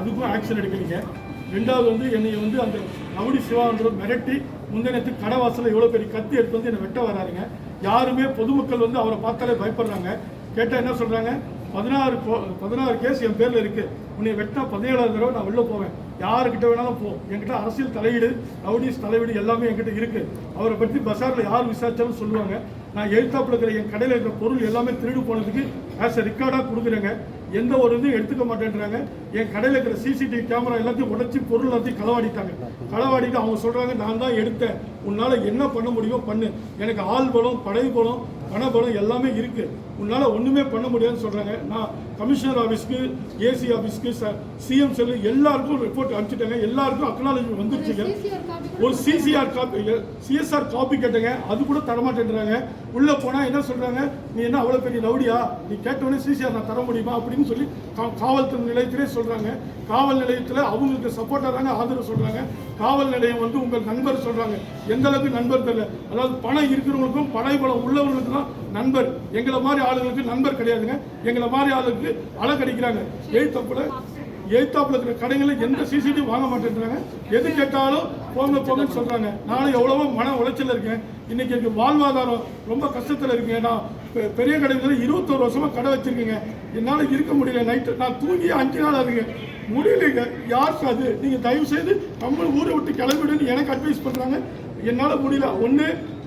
அதுக்கும் ஆக்ஷன் எடுக்கிறீங்க. ரெண்டாவது வந்து என்னை வந்து அந்த ரவுடி சிவான்ற மிரட்டி முந்தினத்து கடை வாசல்ல எவ்வளோ பெரிய கத்தி எடுத்து வந்து என்னை வெட்ட வராருங்க. யாருமே பொதுமக்கள் வந்து அவரை பார்த்தாலே பயப்படுறாங்க. கேட்டால் என்ன சொல்கிறாங்க பதினாறு பதினாறு கேஸ் என் பேரில் இருக்குது உன்னை வெட்ட பதினேழாவது தடவை நான் உள்ளே போவேன். யாருக்கிட்ட வேணாலும் போ. என்கிட்ட அரசியல் தலையீடு ரவுடிஸ் தலையீடு எல்லாமே என்கிட்ட இருக்குது அவரை பற்றி பஸாரில் யார் விசாரித்தாலும் சொல்லுவாங்க. நான் எழுத்தாப்புல இருக்கிற என் கடையில் இருக்கிற பொருள் எல்லாமே திருடு போனதுக்கு ஆஸ் எ ரெக்கார்டாக கொடுக்குறேங்க. எந்த ஒரு இதுவும் எடுத்துக்க மாட்டேன்றாங்க. என் கடையில் இருக்கிற சிசிடிவி கேமரா எல்லாத்தையும் உடச்சி பொருள் எல்லாத்தையும் களவாடிட்டாங்க. களவாடிட்டு அவங்க சொல்கிறாங்க நான் தான் எடுத்தேன். உன்னால் என்ன பண்ண முடியுமோ பண்ணு. எனக்கு ஆள் பலம் படை பலம் பணபலம் எல்லாமே இருக்குது உன்னால் ஒன்றுமே பண்ண முடியாதுன்னு சொல்கிறாங்க நான் கமிஷனர் ஆஃபீஸ்க்கு ஏசி ஆஃபீஸ்க்கு சிஎம் செல்லு எல்லாருக்கும் ரிப்போர்ட் அனுப்பிச்சிட்டாங்க. எல்லாருக்கும் அக்னாலஜ்மெண்ட் வந்துருச்சுங்க. ஒரு சிசிஆர் காப்பி சிஎஸ்ஆர் காப்பி கேட்டங்க. அது கூட தரமாட்டேன்றாங்க. உள்ள போனா என்ன சொல்றாங்க? நீ என்ன அவ்வளவு பெரிய ரவுடியா? நீ கேட்டவொடனே சிசிஆர் நான் தர முடியுமா? அப்படின்னு சொல்லி காவல்துறை நிலையத்திலே சொல்றாங்க. காவல் நிலையத்துல அவங்களுக்கு சப்போர்ட்டா தாங்க ஆதரவு சொல்றாங்க. காவல் நிலையம் வந்து உங்கள் நண்பர் சொல்றாங்க. எந்த அளவுக்கு நண்பர் தெரியல. அதாவது பணம் இருக்கிறவங்களுக்கும் படை பலம் உள்ளவங்களுக்கும் தான் நண்பர். எங்களை மாதிரி ஆளுங்களுக்கு நண்பர் கிடையாதுங்க. எங்களை மாதிரி ஆளுக்கு அலை கடிக்கிறாங்க எழுத்தப்புல இருக்கிற கடைகளில் எந்த சிசிடிவி வாங்க மாட்டேன்றாங்க. எது கேட்டாலும் போங்க போங்கன்னு சொல்றாங்க. நானும் எவ்வளவோ மன உளைச்சல் இருக்கேன். இன்னைக்கு எனக்கு வாழ்வாதாரம் ரொம்ப கஷ்டத்தில் இருக்கேன். நான் பெரிய கடைகளில் இருபத்தோரு வருஷமா கடை வச்சிருக்கேங்க. என்னால் இருக்க முடியல நைட்டு நான் தூங்கி அஞ்சு நாள் ஆகுங்க முடியலைங்க. யாருக்கு அது? நீங்கள் தயவு செய்து நம்ம ஊரை விட்டு கிளம்பிடுன்னு எனக்கு அட்வைஸ் பண்ணுறாங்க என்னால் முடியல. ஒன்று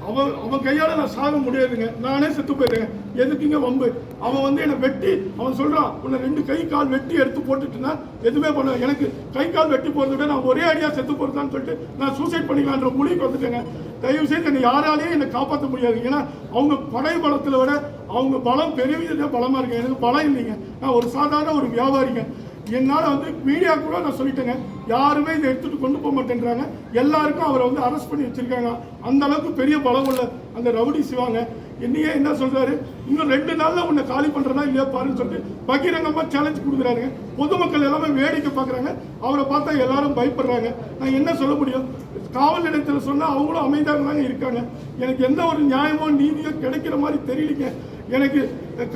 அவன் அவன் கையால் நான் சாக முடியாதுங்க. நானே செத்து போயிடுறேன் எதுக்குங்க வம்பு? அவன் வந்து என்னை வெட்டி அவன் சொல்கிறான் உன்னை ரெண்டு கை கால் வெட்டி எடுத்து போட்டுட்டுனா எதுவுமே பண்ண எனக்கு கை கால் வெட்டி போகிறத விட நான் ஒரே அடியாக செத்து போகிறதான்னு சொல்லிட்டு நான் சூசைட் பண்ணிக்கலான்ற முடிவுக்கு வந்துட்டேங்க. தயவு செய்து என்னை யாராலையும் என்னை காப்பாற்ற முடியாது. ஏன்னா அவங்க படை பலத்தில் விட அவங்க பலம் பெரிய பலமாக இருக்கு. எனக்கு பலம் இல்லைங்க. நான் ஒரு சாதாரண ஒரு வியாபாரிங்க. என்னால் வந்து மீடியா கூட நான் சொல்லிட்டேங்க. யாருமே இதை எடுத்துட்டு கொண்டு போக மாட்டேன்றாங்க. எல்லாருக்கும் அவரை வந்து அரெஸ்ட் பண்ணி வச்சிருக்காங்க. அந்த அளவுக்கு பெரிய பலம் உள்ள அந்த ரவுடி சிவாங்க. என்னையே என்ன சொல்றாரு? இன்னும் ரெண்டு நாள்ல உன்னை காலி பண்றதா இல்லையா பாருன்னு சொல்லிட்டு பகிரங்கமா சேலஞ்ச் கொடுக்குறாருங்க. பொதுமக்கள் எல்லாமே வேடிக்கை பார்க்குறாங்க. அவரை பார்த்தா எல்லாரும் பயப்படுறாங்க. நான் என்ன சொல்ல முடியும்? காவல் நிலையத்தில் சொன்னா அவங்களும் அமைதியாக தாங்க இருக்காங்க. எனக்கு எந்த ஒரு நியாயமோ நீதியோ கிடைக்கிற மாதிரி தெரியலீங்க. எனக்கு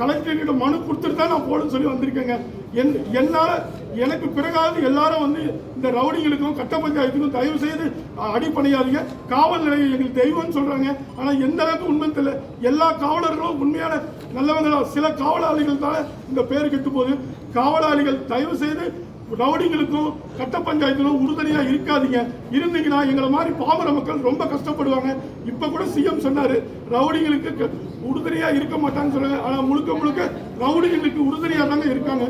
கலெக்டரிடம் மனு கொடுத்துட்டு தான் நான் போடுன்னு சொல்லி வந்திருக்கேங்க. என் என்னால் எனக்கு பிறகாவது எல்லாரும் வந்து இந்த ரவுடிகளுக்கும் கட்ட பஞ்சாயத்துக்கும் தயவு செய்து அடிப்படையாதீங்க. காவல் நிலையம் எங்களுக்கு தெய்வம்னு சொல்கிறாங்க ஆனால் எந்த அளவுக்கு உண்மை தெரியல. எல்லா காவலர்களும் உண்மையான நல்லவங்களா சில காவலாளிகள் தான் இந்த பேர் கெட்டும் போது காவலாளிகள் தயவு செய்து ரவுடிங்களுக்கும் கட்ட பஞ்சாயத்துக்கும் உறுதுணையா இருக்காதீங்க. இருந்தீங்கன்னா எங்களை மாதிரி பாமர மக்கள் ரொம்ப கஷ்டப்படுவாங்க. இப்ப கூட சிஎம் சொன்னாரு ரவுடிங்களுக்கு உறுதுணையா இருக்க மாட்டாங்கன்னு சொல்லுங்க ஆனா முழுக்க முழுக்க ரவுடிங்களுக்கு உறுதுணையா தாங்க இருக்காங்க.